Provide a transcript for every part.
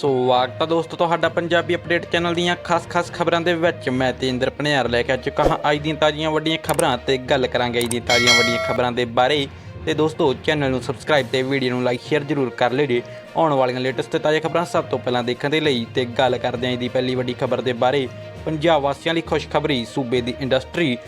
ਸਵਾਗਤ ਹੈ ਦੋਸਤੋ ਤੁਹਾਡਾ ਪੰਜਾਬੀ ਅਪਡੇਟ ਚੈਨਲ ਦੀਆਂ ਖਾਸ-ਖਾਸ ਖਬਰਾਂ ਦੇ ਵਿੱਚ। ਮੈਂ ਤੇਂਦਰ ਪਨਿਆਰ ਲੈ ਕੇ ਆ ਚੁੱਕਾ ਹਾਂ ਅੱਜ ਦੀਆਂ ਤਾਜ਼ੀਆਂ ਵੱਡੀਆਂ ਖਬਰਾਂ ਤੇ ਗੱਲ ਕਰਾਂਗੇ ਅੱਜ ਦੀਆਂ ਤਾਜ਼ੀਆਂ ਵੱਡੀਆਂ ਖਬਰਾਂ ਦੇ ਬਾਰੇ। ਤੇ ਦੋਸਤੋ ਚੈਨਲ ਨੂੰ ਸਬਸਕ੍ਰਾਈਬ ਤੇ ਵੀਡੀਓ ਨੂੰ ਲਾਈਕ ਸ਼ੇਅਰ ਜ਼ਰੂਰ ਕਰ ਲਿਓ ਜੀ। ਆਉਣ ਵਾਲੀਆਂ ਲੇਟੈਸਟ ਤੇ ਤਾਜ਼ਾ ਖਬਰਾਂ ਸਭ ਤੋਂ ਪਹਿਲਾਂ ਦੇਖਣ ਦੇ ਲਈ ਤੇ ਗੱਲ ਕਰਦੇ ਹਾਂ ਅੱਜ ਦੀ ਪਹਿਲੀ ਵੱਡੀ ਖਬਰ ਦੇ ਬਾਰੇ। ਪੰਜਾਬ ਵਾਸੀਆਂ ਲਈ ਖੁਸ਼ਖਬਰੀ ਸੂਬੇ ਦੀ ਇੰਡਸਟਰੀ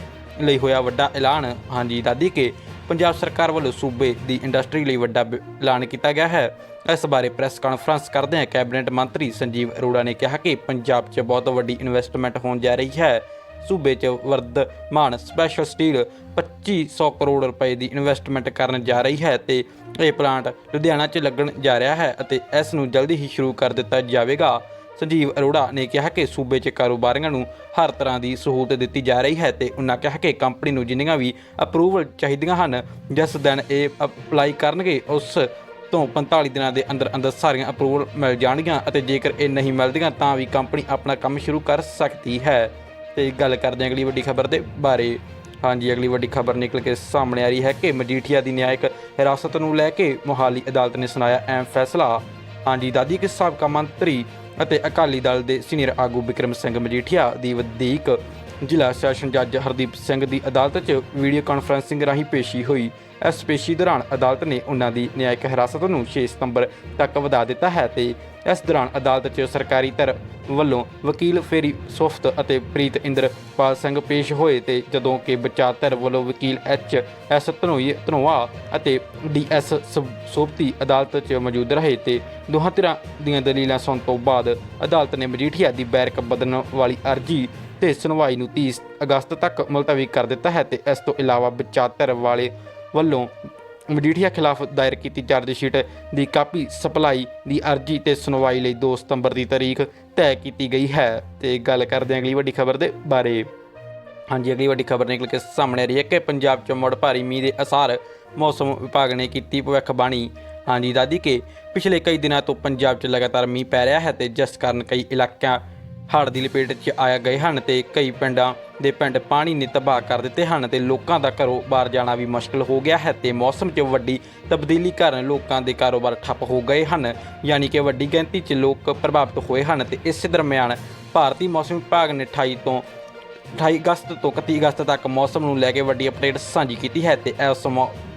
ਲਈ ਹੋਇਆ ਵੱਡਾ ਐਲਾਨ। ਹਾਂਜੀ, ਦਾਦੀ ਕੇ ਪੰਜਾਬ ਸਰਕਾਰ ਵੱਲੋਂ ਸੂਬੇ ਦੀ ਇੰਡਸਟਰੀ ਲਈ ਵੱਡਾ ਐਲਾਨ ਕੀਤਾ ਗਿਆ ਹੈ। ਇਸ ਬਾਰੇ ਪ੍ਰੈਸ ਕਾਨਫਰੰਸ ਕਰਦੇ ਹਾਂ ਕੈਬਨਿਟ ਮੰਤਰੀ ਸੰਜੀਵ ਅਰੋੜਾ ਨੇ ਕਿਹਾ ਕਿ ਪੰਜਾਬ 'ਚ ਬਹੁਤ ਵੱਡੀ ਇਨਵੈਸਟਮੈਂਟ ਹੋਣ ਜਾ ਰਹੀ ਹੈ। ਸੂਬੇ 'ਚ ਵਰਧਮਾਨ ਸਪੈਸ਼ਲ ਸਟੀਲ 2500 ਕਰੋੜ ਰੁਪਏ ਦੀ ਇਨਵੈਸਟਮੈਂਟ ਕਰਨ ਜਾ ਰਹੀ ਹੈ ਤੇ ਇਹ ਪਲਾਂਟ ਲੁਧਿਆਣਾ 'ਚ ਲੱਗਣ ਜਾ ਰਿਹਾ ਹੈ ਅਤੇ ਇਸ ਨੂੰ ਜਲਦੀ ਹੀ ਸ਼ੁਰੂ ਕਰ ਦਿੱਤਾ ਜਾਵੇਗਾ। ਸੰਜੀਵ ਅਰੋੜਾ ਨੇ ਕਿਹਾ ਕਿ ਸੂਬੇ 'ਚ ਕਾਰੋਬਾਰੀਆਂ ਨੂੰ ਹਰ ਤਰ੍ਹਾਂ ਦੀ ਸਹੂਲਤ ਦਿੱਤੀ ਜਾ ਰਹੀ ਹੈ ਤੇ ਉਹਨਾਂ ਕਿਹਾ ਕਿ ਕੰਪਨੀ ਨੂੰ ਜਿੰਨੀਆਂ ਵੀ ਅਪਰੂਵਲ ਚਾਹੀਦੀਆਂ ਹਨ, ਜਿਸ ਦਿਨ ਇਹ ਅਪਲਾਈ ਕਰਨਗੇ, ਉਸ ਤੋਂ 45 ਦਿਨਾਂ ਦੇ ਅੰਦਰ ਅੰਦਰ ਸਾਰੀਆਂ ਅਪਰੂਵਲ ਮਿਲ ਜਾਣਗੀਆਂ ਅਤੇ ਜੇਕਰ ਇਹ ਨਹੀਂ ਮਿਲਦੀਆਂ ਤਾਂ ਵੀ ਕੰਪਨੀ ਆਪਣਾ ਕੰਮ ਸ਼ੁਰੂ ਕਰ ਸਕਦੀ ਹੈ। ਤੇ ਗੱਲ ਕਰਦੇ ਹਾਂ ਅਗਲੀ ਵੱਡੀ ਖਬਰ ਦੇ ਬਾਰੇ। ਹਾਂਜੀ, ਅਗਲੀ ਵੱਡੀ ਖਬਰ ਨਿਕਲ ਕੇ ਸਾਹਮਣੇ ਆ ਰਹੀ ਹੈ ਕਿ ਮਜੀਠੀਆ ਦੀ ਨਿਆਇਕ ਹਿਰਾਸਤ ਨੂੰ ਲੈ ਕੇ ਮੋਹਾਲੀ ਅਦਾਲਤ ਨੇ ਸੁਣਾਇਆ ਅਹਿਮ ਫੈਸਲਾ। ਹਾਂਜੀ, ਦਾਦੀ ਕੇ ਸਾਬਕਾ ਮੰਤਰੀ ਅਤੇ ਅਕਾਲੀ ਦਲ ਦੇ ਸੀਨੀਅਰ ਆਗੂ ਵਿਕਰਮ ਸਿੰਘ ਮਜੀਠੀਆ ਦੀ ਵਧੀਕ ਜ਼ਿਲ੍ਹਾ ਸੈਸ਼ਨ ਜੱਜ ਹਰਦੀਪ ਸਿੰਘ ਦੀ ਅਦਾਲਤ 'ਚ ਵੀਡੀਓ ਕਾਨਫਰੰਸਿੰਗ ਰਾਹੀਂ ਪੇਸ਼ੀ ਹੋਈ। ਇਸ ਪੇਸ਼ੀ ਦੌਰਾਨ ਅਦਾਲਤ ਨੇ ਉਹਨਾਂ ਦੀ ਨਿਆਇਕ ਹਿਰਾਸਤ ਨੂੰ 6 ਸਤੰਬਰ ਤੱਕ ਵਧਾ ਦਿੱਤਾ ਹੈ ਤੇ ਇਸ ਦੌਰਾਨ ਅਦਾਲਤ 'ਚ ਸਰਕਾਰੀ ਧਿਰ ਵੱਲੋਂ ਵਕੀਲ ਫੇਰੀ ਸੋਫਤ ਅਤੇ ਪ੍ਰੀਤ ਇੰਦਰਪਾਲ ਸਿੰਘ ਪੇਸ਼ ਹੋਏ ਤੇ ਜਦੋਂ ਕਿ ਬਚਾਅ ਧਿਰ ਵੱਲੋਂ ਵਕੀਲ ਐਚ ਐਸ ਧਨੋਈ ਧਨੋਆ ਅਤੇ ਡੀ ਐਸ ਸੋਪਤੀ ਅਦਾਲਤ 'ਚ ਮੌਜੂਦ ਰਹੇ ਤੇ ਦੋਹਾਂ ਧਿਰਾਂ ਦੀਆਂ ਦਲੀਲਾਂ ਸੁਣਨ ਤੋਂ ਬਾਅਦ ਅਦਾਲਤ ਨੇ ਮਜੀਠੀਆ ਦੀ ਬੈਰਕ ਬਦਲਣ ਵਾਲੀ ਅਰਜੀ ਤੇ ਸੁਣਵਾਈ ਨੂੰ 30 ਅਗਸਤ ਤੱਕ ਮੁਲਤਵੀ ਕਰ ਦਿੱਤਾ ਹੈ ਤੇ ਇਸ ਤੋਂ ਇਲਾਵਾ ਬਚਾਅ ਧਿਰ ਵਾਲੇ ਵੱਲੋਂ ਮਜੀਠੀਆ ਖਿਲਾਫ ਦਾਇਰ ਕੀਤੀ ਚਾਰਜ ਸ਼ੀਟ ਦੀ ਕਾਪੀ ਸਪਲਾਈ ਦੀ ਅਰਜੀ ਤੇ ਸੁਣਵਾਈ ਲਈ 2 ਸਤੰਬਰ ਦੀ ਤਾਰੀਖ ਤੈਅ ਕੀਤੀ ਗਈ ਹੈ। ਤੇ ਗੱਲ ਕਰਦੇ ਹਾਂ ਅਗਲੀ ਵੱਡੀ ਖਬਰ ਦੇ ਬਾਰੇ। ਹਾਂਜੀ, ਅਗਲੀ ਵੱਡੀ ਖਬਰ ਨਿਕਲ ਕੇ ਸਾਹਮਣੇ ਆ ਰਹੀ ਹੈ ਕਿ ਪੰਜਾਬ 'ਚ ਮੁੜ ਭਾਰੀ ਮੀਂਹ ਦੇ ਅਸਾਰ ਮੌਸਮ ਵਿਭਾਗ ਨੇ ਕੀਤੀ ਭਵਿੱਖਬਾਣੀ ਹਾਂਜੀ, ਦਾਦੀ ਕਿ ਪਿਛਲੇ ਕਈ ਦਿਨਾਂ ਤੋਂ ਪੰਜਾਬ 'ਚ ਲਗਾਤਾਰ ਮੀਂਹ ਪੈ ਰਿਹਾ ਹੈ ਤੇ ਜਿਸ ਕਾਰਨ ਕਈ ਇਲਾਕਿਆਂ ਹੜ੍ਹ ਦੀ ਲਪੇਟ 'ਚ ਆਇਆ ਗਏ ਹਨ ਤੇ ਕਈ ਪਿੰਡਾਂ ਦੇ ਪਿੰਡ ਪਾਣੀ ਨੇ ਤਬਾਹ ਕਰ ਦਿੱਤੇ ਹਨ ਤੇ ਲੋਕਾਂ ਦਾ ਘਰੋਂ ਬਾਹਰ ਜਾਣਾ ਵੀ ਮੁਸ਼ਕਲ ਹੋ ਗਿਆ ਹੈ ਤੇ ਮੌਸਮ 'ਚ ਵੱਡੀ ਤਬਦੀਲੀ ਕਾਰਨ ਲੋਕਾਂ ਦੇ ਕਾਰੋਬਾਰ ਠੱਪ ਹੋ ਗਏ ਹਨ, ਯਾਨੀ ਕਿ ਵੱਡੀ ਗਿਣਤੀ 'ਚ ਲੋਕ ਪ੍ਰਭਾਵਿਤ ਹੋਏ ਹਨ ਤੇ ਇਸੇ ਦਰਮਿਆਨ ਭਾਰਤੀ ਮੌਸਮ ਵਿਭਾਗ ਨੇ 28 ਤੋਂ 28 ਅਗਸਤ ਤੋਂ 31 ਅਗਸਤ ਤੱਕ ਮੌਸਮ ਨੂੰ ਲੈ ਕੇ ਵੱਡੀ ਅਪਡੇਟ ਸਾਂਝੀ ਕੀਤੀ ਹੈ ਤੇ ਇਸ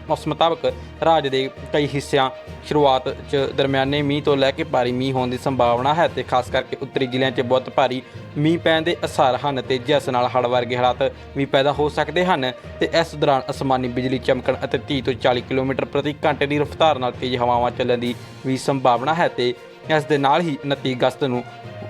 ਮੌ- ਮੁਤਾਬਕ ਰਾਜ ਦੇ ਕਈ ਹਿੱਸਿਆਂ ਸ਼ੁਰੂਆਤ 'ਚ ਦਰਮਿਆਨੇ ਮੀਂਹ ਤੋਂ ਲੈ ਕੇ ਭਾਰੀ ਮੀਂਹ ਹੋਣ ਦੀ ਸੰਭਾਵਨਾ ਹੈ ਤੇ ਖਾਸ ਕਰਕੇ ਉੱਤਰੀ ਜ਼ਿਲ੍ਹਿਆਂ 'ਚ ਬਹੁਤ ਭਾਰੀ ਮੀਂਹ ਪੈਣ ਦੇ ਅਸਾਰ ਹਨ ਤੇ ਜਿਸ ਨਾਲ ਹੜ੍ਹ ਵਰਗੇ ਹਾਲਾਤ ਵੀ ਪੈਦਾ ਹੋ ਸਕਦੇ ਹਨ ਤੇ ਇਸ ਦੌਰਾਨ ਅਸਮਾਨੀ ਬਿਜਲੀ ਚਮਕਣ ਅਤੇ 30 ਤੋਂ 40 ਕਿਲੋਮੀਟਰ ਪ੍ਰਤੀ ਘੰਟੇ ਦੀ ਰਫ਼ਤਾਰ ਨਾਲ ਤੇਜ਼ ਹਵਾਵਾਂ ਚੱਲਣ ਦੀ ਵੀ ਸੰਭਾਵਨਾ ਹੈ ਤੇ ਇਸ ਦੇ ਨਾਲ ਹੀ 29 ਅਗਸਤ ਨੂੰ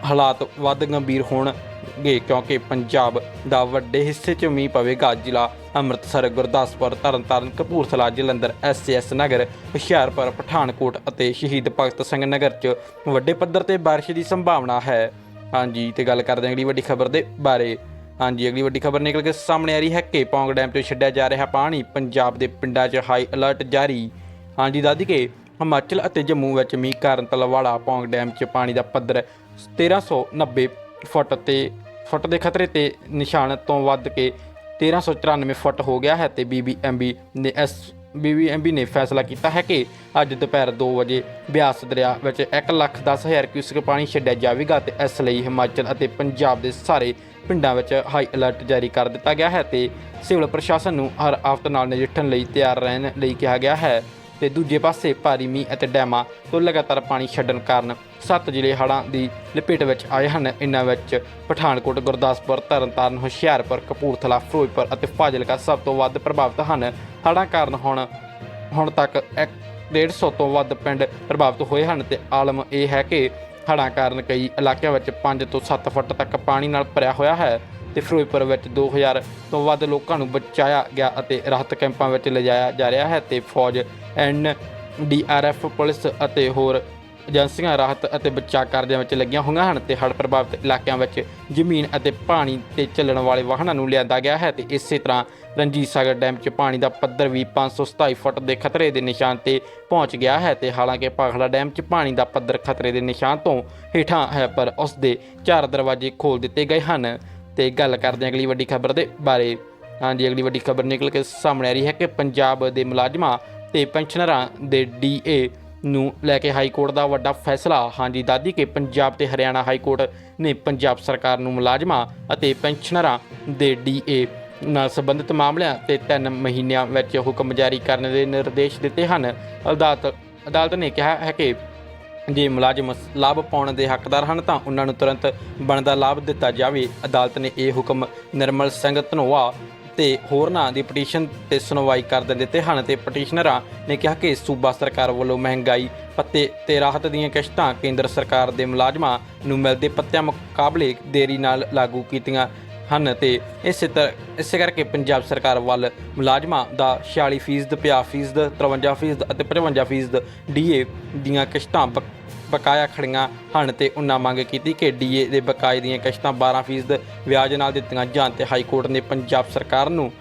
ਹਾਲਾਤ ਵੱਧ ਗੰਭੀਰ ਹੋਣ ਹੋਣਗੇ ਕਿਉਂਕਿ ਪੰਜਾਬ ਦਾ ਵੱਡੇ ਹਿੱਸੇ 'ਚ ਮੀਂਹ ਪਵੇਗਾ। ਜ਼ਿਲ੍ਹਾ ਅੰਮ੍ਰਿਤਸਰ, ਗੁਰਦਾਸਪੁਰ, ਤਰਨਤਾਰਨ, ਕਪੂਰਥਲਾ, ਜਲੰਧਰ ਐਸਐਸ ਨਗਰ, ਹੁਸ਼ਿਆਰਪੁਰ, ਪਠਾਨਕੋਟ ਅਤੇ ਸ਼ਹੀਦ ਭਗਤ ਸਿੰਘ ਨਗਰ 'ਚ ਵੱਡੇ ਪੱਧਰ ਤੇ ਬਾਰਿਸ਼ ਦੀ ਸੰਭਾਵਨਾ ਹੈ। ਹਾਂਜੀ, ਤੇ ਗੱਲ ਕਰਦੇ ਹਾਂ ਅਗਲੀ ਵੱਡੀ ਖਬਰ ਦੇ ਬਾਰੇ। ਹਾਂਜੀ, ਅਗਲੀ ਵੱਡੀ ਖਬਰ ਨਿਕਲ ਕੇ ਸਾਹਮਣੇ ਆ ਰਹੀ ਹੈ। ਕਿ ਪੌਂਗ ਡੈਮ ਤੋਂ ਛੱਡਿਆ ਜਾ ਰਿਹਾ ਪਾਣੀ, ਪੰਜਾਬ ਦੇ ਪਿੰਡਾਂ 'ਚ ਹਾਈ ਅਲਰਟ ਜਾਰੀ। ਹਾਂਜੀ ਦਾਦੀ ਕੇ ਹਿਮਾਚਲ ਅਤੇ ਜੰਮੂ ਵਿੱਚ ਮੀਂਹ ਕਾਰਨ ਤਲਵਾੜਾ ਪੌਂਗ ਡੈਮ 'ਚ ਪਾਣੀ ਦਾ ਪੱਧਰ 1390 ਫੁੱਟ ਤੇ ਫੁੱਟ ਦੇ ਖਤਰੇ ਤੇ ਨਿਸ਼ਾਨ ਤੋਂ ਵੱਧ ਕੇ 1394 ਫੁੱਟ ਹੋ ਗਿਆ ਹੈ ਤੇ ਬੀਬੀਐਮਬੀ ਨੇ ਇਸ ਬੀਬੀਐਮਬੀ ਨੇ ਫੈਸਲਾ ਕੀਤਾ ਹੈ ਕਿ ਅੱਜ ਦੁਪਹਿਰ 2 ਵਜੇ ਬਿਆਸ ਦਰਿਆ ਵਿੱਚ 1,10,000 ਕਿਊਸਕ ਪਾਣੀ ਛੱਡਿਆ ਜਾਵੇਗਾ ਤੇ ਇਸ ਲਈ ਹਿਮਾਚਲ ਅਤੇ ਪੰਜਾਬ ਦੇ ਸਾਰੇ ਪਿੰਡਾਂ ਵਿੱਚ ਹਾਈ ਅਲਰਟ ਜਾਰੀ ਕਰ ਦਿੱਤਾ ਗਿਆ ਹੈ ਤੇ ਸਿਵਲ ਪ੍ਰਸ਼ਾਸਨ ਨੂੰ ਹਰ ਆਫਤ ਨਾਲ ਨਜਿੱਠਣ ਲਈ ਤਿਆਰ ਰਹਿਣ ਲਈ ਕਿਹਾ ਗਿਆ ਹੈ। ਤੇ ਦੂਜੇ ਪਾਸੇ ਭਾਰੀ ਮੀਂਹ ਅਤੇ ਡੈਮਾਂ ਤੋਂ ਲਗਾਤਾਰ ਪਾਣੀ ਛੱਡਣ ਕਾਰਨ ਸੱਤ ਜ਼ਿਲ੍ਹੇ ਹੜ੍ਹਾਂ ਦੀ ਲਪੇਟ ਵਿੱਚ ਆਏ ਹਨ। ਇਨ੍ਹਾਂ ਵਿੱਚ ਪਠਾਨਕੋਟ, ਗੁਰਦਾਸਪੁਰ, ਤਰਨਤਾਰਨ, ਹੁਸ਼ਿਆਰਪੁਰ, ਕਪੂਰਥਲਾ, ਫਿਰੋਜ਼ਪੁਰ ਅਤੇ ਫਾਜ਼ਿਲਕਾ ਸਭ ਤੋਂ ਵੱਧ ਪ੍ਰਭਾਵਿਤ ਹਨ। ਹੜ੍ਹਾਂ ਕਾਰਨ ਹੁਣ ਹੁਣ ਤੱਕ ਇੱਕ 150 ਤੋਂ ਵੱਧ ਪਿੰਡ ਪ੍ਰਭਾਵਿਤ ਹੋਏ ਹਨ ਤੇ ਆਲਮ ਇਹ ਹੈ ਕਿ ਹੜ੍ਹਾਂ ਕਾਰਨ ਕਈ ਇਲਾਕਿਆਂ ਵਿੱਚ 5 ਤੋਂ 7 ਫੁੱਟ ਤੱਕ ਪਾਣੀ ਨਾਲ ਭਰਿਆ ਹੋਇਆ ਹੈ। ਤੇ ਫਿਰੋਜ਼ਪੁਰ ਵਿੱਚ 2000 ਤੋਂ ਵੱਧ ਲੋਕਾਂ ਨੂੰ ਬਚਾਇਆ ਗਿਆ ਅਤੇ ਰਾਹਤ ਕੈਂਪਾਂ ਵਿੱਚ ਲਿਜਾਇਆ ਜਾ ਰਿਹਾ ਹੈ ਤੇ ਫੌਜ, ਐਨ ਡੀਆਰਐਫ ਪੁਲਿਸ ਅਤੇ ਹੋਰ ਏਜੰਸੀਆਂ ਰਾਹਤ ਅਤੇ ਬਚਾਅ ਕਾਰਜਾਂ ਵਿੱਚ ਲੱਗੀਆਂ ਹੋਈਆਂ ਹਨ ਤੇ ਹੜ੍ਹ ਪ੍ਰਭਾਵਿਤ ਇਲਾਕਿਆਂ ਵਿੱਚ ਜ਼ਮੀਨ ਅਤੇ ਪਾਣੀ ਤੇ ਚੱਲਣ ਵਾਲੇ ਵਾਹਨਾਂ ਨੂੰ ਲਿਆਂਦਾ ਗਿਆ ਹੈ ਤੇ ਇਸੇ ਤਰ੍ਹਾਂ ਰਣਜੀਤ ਸਾਗਰ ਡੈਮ 'ਚ ਪਾਣੀ ਦਾ ਪੱਧਰ ਵੀ 527 ਫੁੱਟ ਦੇ ਖਤਰੇ ਦੇ ਨਿਸ਼ਾਨ ਤੇ ਪਹੁੰਚ ਗਿਆ ਹੈ ਤੇ ਹਾਲਾਂਕਿ ਪਾਖੜਾ ਡੈਮ 'ਚ ਪਾਣੀ ਦਾ ਪੱਧਰ ਖਤਰੇ ਦੇ ਨਿਸ਼ਾਨ ਤੋਂ ਹੇਠਾਂ ਹੈ ਪਰ ਉਸ ਦੇ ਚਾਰ ਦਰਵਾਜ਼ੇ ਖੋਲ ਦਿੱਤੇ ਗਏ ਹਨ। ਤੇ ਗੱਲ ਕਰਦੇ ਹਾਂ ਅਗਲੀ ਵੱਡੀ ਖਬਰ ਦੇ ਬਾਰੇ। ਹਾਂਜੀ, ਅਗਲੀ ਵੱਡੀ ਖਬਰ ਨਿਕਲ ਕੇ ਸਾਹਮਣੇ ਆ ਰਹੀ ਹੈ ਕਿ ਪੰਜਾਬ ਦੇ ਮੁਲਾਜ਼ਮਾਂ ਤੇ ਪੈਨਸ਼ਨਰਾਂ ਦੇ ਡੀਏ ਨੂੰ ਲੈ ਕੇ ਹਾਈ ਕੋਰਟ ਦਾ ਵੱਡਾ ਫੈਸਲਾ। ਹਾਂਜੀ ਦਾਦੀ ਕਿ ਪੰਜਾਬ ਤੇ ਹਰਿਆਣਾ ਹਾਈ ਕੋਰਟ ਨੇ ਪੰਜਾਬ ਸਰਕਾਰ ਨੂੰ ਮੁਲਾਜ਼ਮਾਂ ਅਤੇ ਪੈਨਸ਼ਨਰਾਂ ਦੇ ਡੀਏ ਨਾਲ ਸੰਬੰਧਿਤ ਮਾਮਲਿਆਂ ਤੇ 3 ਮਹੀਨਿਆਂ ਵਿੱਚ ਹੁਕਮ ਜਾਰੀ ਕਰਨ ਦੇ ਨਿਰਦੇਸ਼ ਦਿੱਤੇ ਹਨ। ਅਦਾਲਤ ਅਦਾਲਤ ਨੇ ਕਿਹਾ ਹੈ ਕਿ ਜੇ ਮੁਲਾਜ਼ਮ ਲਾਭ ਪਾਉਣ ਦੇ ਹੱਕਦਾਰ ਹਨ ਤਾਂ ਉਹਨਾਂ ਨੂੰ ਤੁਰੰਤ ਬਣਦਾ ਲਾਭ ਦਿੱਤਾ ਜਾਵੇ। ਅਦਾਲਤ ਨੇ ਇਹ ਹੁਕਮ ਨਿਰਮਲ ਸਿੰਘ ਧਨੋਆ ਤੇ ਹੋਰਨਾਂ ਦੀ ਪਟੀਸ਼ਨ ਤੇ ਸੁਣਵਾਈ ਕਰ ਦਿੱਤੇ ਹਨ ਤੇ ਪਟੀਸ਼ਨਰਾਂ ਨੇ ਕਿਹਾ ਕਿ ਸੂਬਾ ਸਰਕਾਰ ਵੱਲੋਂ ਮਹਿੰਗਾਈ ਪੱਤੇ ਤੇ ਰਾਹਤ ਦੀਆਂ ਕਿਸ਼ਤਾਂ ਕੇਂਦਰ ਸਰਕਾਰ ਦੇ ਮੁਲਾਜ਼ਮਾਂ ਨੂੰ ਮਿਲਦੇ ਪੱਤਿਆਂ ਮੁਕਾਬਲੇ ਦੇਰੀ ਨਾਲ ਲਾਗੂ ਕੀਤੀਆਂ ਹਨ ਤੇ ਇਸੇ ਤਰ੍ਹਾਂ ਇਸੇ ਕਰਕੇ ਪੰਜਾਬ ਸਰਕਾਰ ਵੱਲ ਮੁਲਾਜ਼ਮਾਂ ਦਾ 46% 50% 53% ਅਤੇ 55% ਡੀਏ ਦੀਆਂ ਕਿਸ਼ਤਾਂ ਬਕ- ਬਕਾਇਆ ਖੜੀਆਂ ਹਨ ਤੇ ਉਹਨਾਂ ਮੰਗ ਕੀਤੀ ਕਿ ਡੀਏ ਦੇ ਬਕਾਏ ਦੀਆਂ ਕਿਸ਼ਤਾਂ 12% ਵਿਆਜ ਨਾਲ ਦਿੱਤੀਆਂ ਜਾਣ ਤੇ ਹਾਈ ਕੋਰਟ ਨੇ ਪੰਜਾਬ ਸਰਕਾਰ ਨੂੰ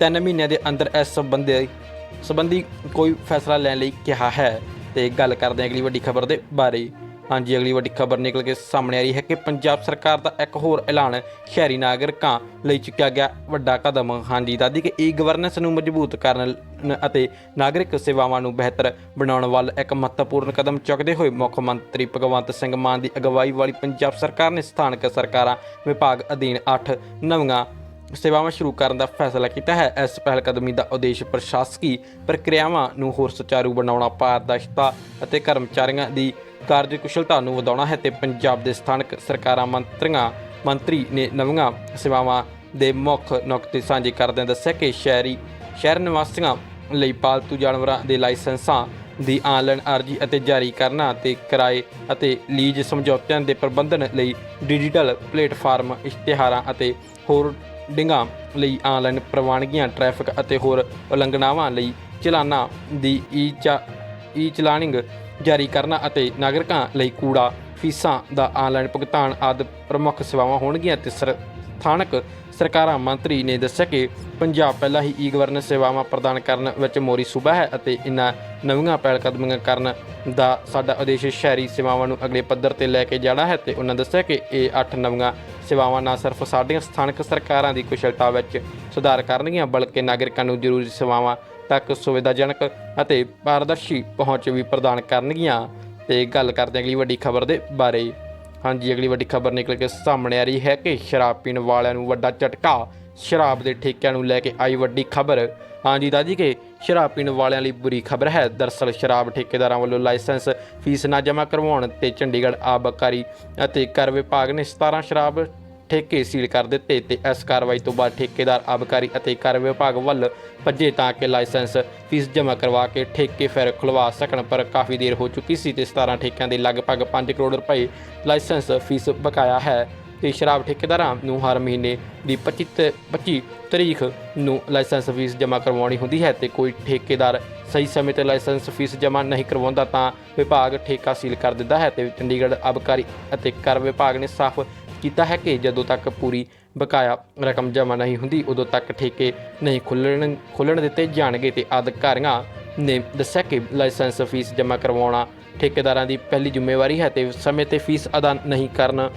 3 ਮਹੀਨਿਆਂ ਦੇ ਅੰਦਰ ਇਸ ਸੰਬੰਧੀ ਸੰਬੰਧੀ ਕੋਈ ਫੈਸਲਾ ਲੈਣ ਲਈ ਕਿਹਾ ਹੈ। ਤੇ ਗੱਲ ਕਰਦੇ ਹਾਂ ਅਗਲੀ ਵੱਡੀ ਖਬਰ ਦੇ ਬਾਰੇ। ਹਾਂਜੀ, ਅਗਲੀ ਵੱਡੀ ਖਬਰ ਨਿਕਲ ਕੇ ਸਾਹਮਣੇ ਆ ਰਹੀ ਹੈ ਕਿ ਪੰਜਾਬ ਸਰਕਾਰ ਦਾ ਇੱਕ ਹੋਰ ਐਲਾਨ ਸ਼ਹਿਰੀ ਨਾਗਰਿਕਾਂ ਲਈ ਚੁੱਕਿਆ ਗਿਆ ਵੱਡਾ ਕਦਮ। ਹਾਂਜੀ, ਦਾਦੀ ਕਿ ਈ ਗਵਰਨੈਂਸ ਨੂੰ ਮਜ਼ਬੂਤ ਕਰਨ ਅਤੇ ਨਾਗਰਿਕ ਸੇਵਾਵਾਂ ਨੂੰ ਬਿਹਤਰ ਬਣਾਉਣ ਵੱਲ ਇੱਕ ਮਹੱਤਵਪੂਰਨ ਕਦਮ ਚੁੱਕਦੇ ਹੋਏ ਮੁੱਖ ਮੰਤਰੀ ਭਗਵੰਤ ਸਿੰਘ ਮਾਨ ਦੀ ਅਗਵਾਈ ਵਾਲੀ ਪੰਜਾਬ ਸਰਕਾਰ ਨੇ ਸਥਾਨਕ ਸਰਕਾਰਾਂ ਵਿਭਾਗ ਅਧੀਨ 8 ਨਵੀਆਂ ਸੇਵਾਵਾਂ ਸ਼ੁਰੂ ਕਰਨ ਦਾ ਫੈਸਲਾ ਕੀਤਾ ਹੈ। ਇਸ ਪਹਿਲ ਕਦਮੀ ਦਾ ਉਦੇਸ਼ ਪ੍ਰਸ਼ਾਸਕੀ ਪ੍ਰਕਿਰਿਆਵਾਂ ਨੂੰ ਹੋਰ ਸੁਚਾਰੂ ਬਣਾਉਣਾ, ਪਾਰਦਰਸ਼ਤਾ ਅਤੇ ਕਰਮਚਾਰੀਆਂ ਦੀ ਕਾਰਜਕੁਸ਼ਲਤਾ ਨੂੰ ਵਧਾਉਣਾ ਹੈ ਤੇ ਪੰਜਾਬ ਦੇ ਸਥਾਨਕ ਸਰਕਾਰਾਂ ਮੰਤਰੀਆਂ, ਮੰਤਰੀ ਨੇ ਨਵੀਆਂ ਸੇਵਾਵਾਂ ਦੇ ਮੁੱਖ ਨੁਕਤੇ ਸਾਂਝੇ ਕਰਦਿਆਂ ਦੱਸਿਆ ਕਿ ਸ਼ਹਿਰੀ, ਸ਼ਹਿਰ ਨਿਵਾਸੀਆਂ ਲਈ ਪਾਲਤੂ ਜਾਨਵਰਾਂ ਦੇ ਲਾਇਸੈਂਸਾਂ ਦੀ ਆਨਲਾਈਨ ਅਰਜ਼ੀ ਅਤੇ ਜਾਰੀ ਕਰਨਾ ਤੇ ਕਿਰਾਏ ਅਤੇ ਲੀਜ਼ ਸਮਝੌਤਿਆਂ ਦੇ ਪ੍ਰਬੰਧਨ ਲਈ ਡਿਜੀਟਲ ਪਲੇਟਫਾਰਮ ਇਸ਼ਤਿਹਾਰਾਂ ਅਤੇ ਹੋਰ ਡਿੰਗਾਂ ਲਈ ਆਨਲਾਈਨ ਪ੍ਰਵਾਨਗੀਆਂ, ਟ੍ਰੈਫਿਕ ਅਤੇ ਹੋਰ ਉਲੰਘਣਾਵਾਂ ਲਈ ਚਲਾਨਾਂ ਦੀ ਈ ਚਾ ਈ ਚਲਾਨਿੰਗ ਜਾਰੀ ਕਰਨਾ ਅਤੇ ਨਾਗਰਿਕਾਂ ਲਈ ਕੂੜਾ, ਫੀਸਾਂ ਦਾ ਆਨਲਾਈਨ ਭੁਗਤਾਨ ਆਦਿ ਪ੍ਰਮੁੱਖ ਸੇਵਾਵਾਂ ਹੋਣਗੀਆਂ ਤੇ ਸਰ- ਸਥਾਨਕ ਸਰਕਾਰਾਂ ਮੰਤਰੀ ਨੇ ਦੱਸਿਆ ਕਿ ਪੰਜਾਬ ਪਹਿਲਾਂ ਹੀ ਈ ਗਵਰਨੈਂਸ ਸੇਵਾਵਾਂ ਪ੍ਰਦਾਨ ਕਰਨ ਵਿੱਚ ਮੋਰੀ ਸੂਬਾ ਹੈ ਅਤੇ ਇਨ੍ਹਾਂ ਨਵੀਆਂ ਪਹਿਲਕਦਮੀਆਂ ਕਰਨ ਦਾ ਸਾਡਾ ਉਦੇਸ਼ ਸ਼ਹਿਰੀ ਸੇਵਾਵਾਂ ਨੂੰ ਅਗਲੇ ਪੱਧਰ ਤੇ ਲੈ ਕੇ ਜਾਣਾ ਹੈ ਤੇ ਉਹਨਾਂ ਦੱਸਿਆ ਕਿ ਇਹ ਅੱਠ ਨਵੀਆਂ ਸੇਵਾਵਾਂ ਨਾ ਸਿਰਫ ਸਾਡੀਆਂ ਸਥਾਨਕ ਸਰਕਾਰਾਂ ਦੀ ਕੁਸ਼ਲਤਾ ਵਿੱਚ ਸੁਧਾਰ ਕਰਨਗੀਆਂ, ਬਲਕਿ ਨਾਗਰਿਕਾਂ ਨੂੰ ਜ਼ਰੂਰੀ ਸੇਵਾਵਾਂ ਤੱਕ ਸੁਵਿਧਾਜਨਕ ਅਤੇ ਪਾਰਦਰਸ਼ੀ ਪਹੁੰਚ ਵੀ ਪ੍ਰਦਾਨ ਕਰਨਗੀਆਂ। ਤੇ ਗੱਲ ਕਰਦੇ ਹਾਂ ਅਗਲੀ ਵੱਡੀ ਖਬਰ ਦੇ ਬਾਰੇ। ਹਾਂਜੀ, ਅਗਲੀ ਵੱਡੀ ਖਬਰ ਨਿਕਲ ਕੇ ਸਾਹਮਣੇ ਆ ਰਹੀ ਹੈ ਕਿ ਸ਼ਰਾਬ ਪੀਣ ਵਾਲਿਆਂ ਨੂੰ ਵੱਡਾ ਝਟਕਾ ਸ਼ਰਾਬ ਦੇ ਠੇਕਿਆਂ ਨੂੰ ਲੈ ਕੇ ਆਈ ਵੱਡੀ ਖਬਰ। ਹਾਂਜੀ, ਦਾਦੀ ਕਿ ਸ਼ਰਾਬ ਪੀਣ ਵਾਲਿਆਂ ਲਈ ਬੁਰੀ ਖਬਰ ਹੈ। ਦਰਸਲ ਸ਼ਰਾਬ ਠੇਕੇਦਾਰਾਂ ਵੱਲੋਂ ਲਾਇਸੈਂਸ, ਫੀਸ ਨਾ ਜਮ੍ਹਾਂ ਕਰਵਾਉਣ ਤੇ ਚੰਡੀਗੜ੍ਹ ਆਬਕਾਰੀ ਅਤੇ ਕਰ ਵਿਭਾਗ ਨੇ 17 ਸ਼ਰਾਬ ਠੇਕੇ ਸੀਲ ਕਰ ਦਿੱਤੇ ਤੇ ਇਸ ਕਾਰਵਾਈ ਤੋਂ ਬਾਅਦ ਠੇਕੇਦਾਰ, ਆਬਕਾਰੀ ਅਤੇ ਕਰ ਵਿਭਾਗ ਵੱਲ ਭੱਜੇ ਤਾਂ ਕਿ ਲਾਇਸੈਂਸ ਫੀਸ ਜਮ੍ਹਾਂ ਕਰਵਾ ਕੇ ਠੇਕੇ ਫਿਰ ਖੁਲਵਾ ਸਕਣ, ਪਰ ਕਾਫੀ ਦੇਰ ਹੋ ਚੁੱਕੀ ਸੀ ਤੇ 17 ਠੇਕਿਆਂ ਦੇ ਲਗਭਗ 5 ਕਰੋੜ ਰੁਪਏ ਲਾਇਸੈਂਸ ਫੀਸ ਬਕਾਇਆ ਹੈ ਤੇ ਸ਼ਰਾਬ ਠੇਕੇਦਾਰਾਂ ਨੂੰ ਹਰ ਮਹੀਨੇ ਦੀ 25 ਤੇ 25 ਤਰੀਕ ਨੂੰ ਲਾਇਸੈਂਸ ਫੀਸ ਜਮ੍ਹਾਂ ਕਰਵਾਉਣੀ ਹੁੰਦੀ ਹੈ ਤੇ ਕੋਈ ਠੇਕੇਦਾਰ ਸਹੀ ਸਮੇਂ ਤੇ ਲਾਇਸੈਂਸ ਫੀਸ ਜਮ੍ਹਾਂ ਨਹੀਂ ਕਰਵਾਉਂਦਾ ਤਾਂ ਵਿਭਾਗ ਠੇਕਾ ਸੀਲ ਕਰ ਦਿੰਦਾ ਹੈ ਤੇ ਚੰਡੀਗੜ੍ਹ ਆਬਕਾਰੀ ਅਤੇ ਕਰ ਵਿਭਾਗ ਨੇ ਸਾਫ਼ ਕੀਤਾ ਹੈ ਕਿ ਜਦੋਂ ਤੱਕ ਪੂਰੀ ਬਕਾਇਆ ਰਕਮ ਜਮ੍ਹਾਂ ਨਹੀਂ ਹੁੰਦੀ, ਉਦੋਂ ਤੱਕ ਠੇਕੇ ਨਹੀਂ ਖੁੱਲਣ ਖੁੱਲਣ ਦਿੱਤੇ ਜਾਣਗੇ ਤੇ ਅਧਿਕਾਰੀਆਂ ਨੇ ਦੱਸਿਆ ਕਿ ਲਾਇਸੈਂਸ ਫੀਸ ਜਮ੍ਹਾਂ ਕਰਵਾਉਣਾ ਠੇਕੇਦਾਰਾਂ ਦੀ ਪਹਿਲੀ ਜ਼ਿੰਮੇਵਾਰੀ ਹੈ ਤੇ ਸਮੇਂ ਤੇ ਫੀਸ ਅਦਾ ਨਹੀਂ ਕਰਨ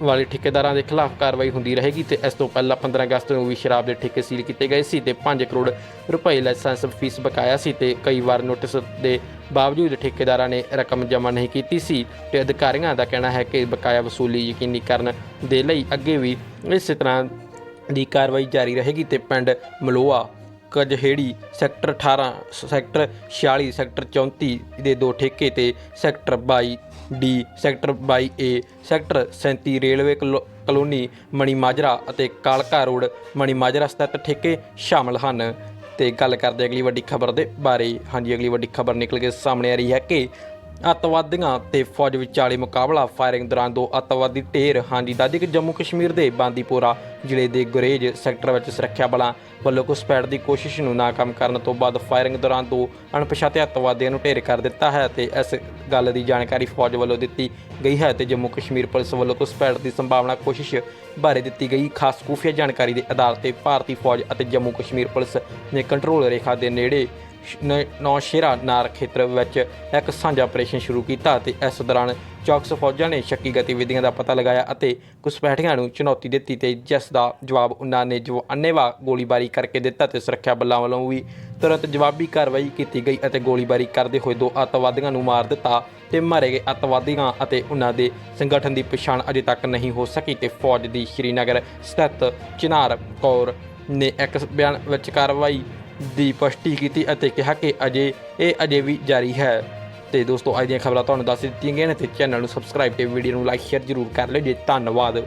ਵਾਲੇ ਠੇਕੇਦਾਰਾਂ ਦੇ ਖਿਲਾਫ ਕਾਰਵਾਈ ਹੁੰਦੀ ਰਹੇਗੀ ਤੇ ਇਸ ਤੋਂ ਪਹਿਲਾਂ 15 ਅਗਸਤ ਨੂੰ ਵੀ ਸ਼ਰਾਬ ਦੇ ਠੇਕੇ ਸੀਲ ਕੀਤੇ ਗਏ ਸੀ ਤੇ 5 ਕਰੋੜ ਰੁਪਏ ਲਾਇਸੈਂਸ ਫੀਸ ਬਕਾਇਆ ਸੀ ਤੇ ਕਈ ਵਾਰ ਨੋਟਿਸ ਦੇ ਬਾਵਜੂਦ ਠੇਕੇਦਾਰਾਂ ਨੇ ਰਕਮ ਜਮ੍ਹਾਂ ਨਹੀਂ ਕੀਤੀ ਸੀ ਤੇ ਅਧਿਕਾਰੀਆਂ ਦਾ ਕਹਿਣਾ ਹੈ ਕਿ ਬਕਾਇਆ ਵਸੂਲੀ ਯਕੀਨੀ ਕਰਨ ਦੇ ਲਈ ਅੱਗੇ ਵੀ ਇਸੇ ਤਰ੍ਹਾਂ ਦੀ ਕਾਰਵਾਈ ਜਾਰੀ ਰਹੇਗੀ ਤੇ ਪਿੰਡ Maloya, Kajheri, sector 18 sector 46 sector 34 ਦੇ ਦੋ ਠੇਕੇ ਤੇ sector 22 D, sector 22 A, sector 37 railway colo- colony Mani Majra ਅਤੇ ਕਾਲਕਾ ਰੋਡ ਮਣੀ ਮਾਜਰਾ ਸਥਿਤ ਠੇਕੇ ਸ਼ਾਮਲ ਹਨ। ਤੇ ਗੱਲ ਕਰਦੇ ਅਗਲੀ ਵੱਡੀ ਖਬਰ ਦੇ ਬਾਰੇ। ਹਾਂਜੀ, ਅਗਲੀ ਵੱਡੀ ਖਬਰ ਨਿਕਲ ਕੇ ਸਾਹਮਣੇ ਆ ਰਹੀ ਹੈ ਕਿ ਅੱਤਵਾਦੀਆਂ ਤੇ ਫੌਜ ਵਿਚਾਲੇ ਮੁਕਾਬਲਾ ਫਾਇਰਿੰਗ ਦੌਰਾਨ ਦੋ ਅੱਤਵਾਦੀ ਢੇਰ ਹਾਂਜੀ ਦਾਦੀ ਕਿ ਜੰਮੂ ਕਸ਼ਮੀਰ ਦੇ ਬਾਂਦੀਪੋਰਾ ਜ਼ਿਲ੍ਹੇ ਦੇ ਗੁਰੇਜ ਸੈਕਟਰ ਵਿੱਚ ਸੁਰੱਖਿਆ ਬਲਾਂ ਵੱਲੋਂ ਘੁਸਪੈਠ ਦੀ ਕੋਸ਼ਿਸ਼ ਨੂੰ ਨਾਕਾਮ ਕਰਨ ਤੋਂ ਬਾਅਦ ਫਾਇਰਿੰਗ ਦੌਰਾਨ ਦੋ ਅਣਪਛਾਤੇ ਅੱਤਵਾਦੀਆਂ ਨੂੰ ਢੇਰ ਕਰ ਦਿੱਤਾ ਹੈ ਤੇ ਇਸ ਗੱਲ ਦੀ ਜਾਣਕਾਰੀ ਫੌਜ ਵੱਲੋਂ ਦਿੱਤੀ ਗਈ ਹੈ ਤੇ ਜੰਮੂ ਕਸ਼ਮੀਰ ਪੁਲਿਸ ਵੱਲੋਂ ਘੁਸਪੈਠ ਦੀ ਸੰਭਾਵਨਾ ਕੋਸ਼ਿਸ਼ ਬਾਰੇ ਦਿੱਤੀ ਗਈ। ਖਾਸ ਖੂਫੀਆ ਜਾਣਕਾਰੀ ਦੇ ਆਧਾਰ ਤੇ ਭਾਰਤੀ ਫੌਜ ਅਤੇ ਜੰਮੂ ਕਸ਼ਮੀਰ ਪੁਲਿਸ ਨੇ ਕੰਟਰੋਲ ਰੇਖਾ ਦੇ ਨੇੜੇ ਨੌਸ਼ੇਰਾ ਨਾਰ ਖੇਤਰ ਵਿੱਚ ਇੱਕ ਸਾਂਝਾ ਆਪਰੇਸ਼ਨ ਸ਼ੁਰੂ ਕੀਤਾ ਅਤੇ ਇਸ ਦੌਰਾਨ ਚੌਕਸ ਫੌਜਾਂ ਨੇ ਸ਼ੱਕੀ ਗਤੀਵਿਧੀਆਂ ਦਾ ਪਤਾ ਲਗਾਇਆ ਅਤੇ ਘੁਸਪੈਠੀਆਂ ਨੂੰ ਚੁਣੌਤੀ ਦਿੱਤੀ ਤੇ ਜਿਸ ਦਾ ਜਵਾਬ ਉਹਨਾਂ ਨੇ ਜੋ ਅੰਨੇਵਾਹ ਗੋਲੀਬਾਰੀ ਕਰਕੇ ਦਿੱਤਾ ਤੇ ਸੁਰੱਖਿਆ ਬਲਾਂ ਵੱਲੋਂ ਵੀ ਤੁਰੰਤ ਜਵਾਬੀ ਕਾਰਵਾਈ ਕੀਤੀ ਗਈ ਅਤੇ ਗੋਲੀਬਾਰੀ ਕਰਦੇ ਹੋਏ ਦੋ ਅੱਤਵਾਦੀਆਂ ਨੂੰ ਮਾਰ ਦਿੱਤਾ ਤੇ ਮਾਰੇ ਗਏ ਅੱਤਵਾਦੀਆਂ ਅਤੇ ਉਹਨਾਂ ਦੇ ਸੰਗਠਨ ਦੀ ਪਛਾਣ ਅਜੇ ਤੱਕ ਨਹੀਂ ਹੋ ਸਕੀ ਤੇ ਫੌਜ ਦੀ ਸ਼੍ਰੀਨਗਰ ਸਥਿਤ ਚਿਨਾਰ ਕੌਰ ਨੇ ਇੱਕ ਬਿਆਨ ਵਿੱਚ ਕਾਰਵਾਈ ਦੀ ਪੁਸ਼ਟੀ ਕੀਤੀ ਅਤੇ ਕਿਹਾ ਕਿ ਅਜੇ, ਇਹ ਅਜੇ ਵੀ ਜਾਰੀ ਹੈ। ਤੇ ਦੋਸਤੋ, ਅੱਜ ਦੀਆਂ ਖਬਰਾਂ ਤੁਹਾਨੂੰ ਦੱਸ ਦਿੱਤੀਆਂ ਗਈਆਂ ਨੇ ਤੇ ਚੈਨਲ ਨੂੰ ਸਬਸਕ੍ਰਾਈਬ ਤੇ ਵੀਡੀਓ ਨੂੰ ਲਾਈਕ ਸ਼ੇਅਰ ਜ਼ਰੂਰ ਕਰ ਲਿਓ। ਜੀ, ਧੰਨਵਾਦ।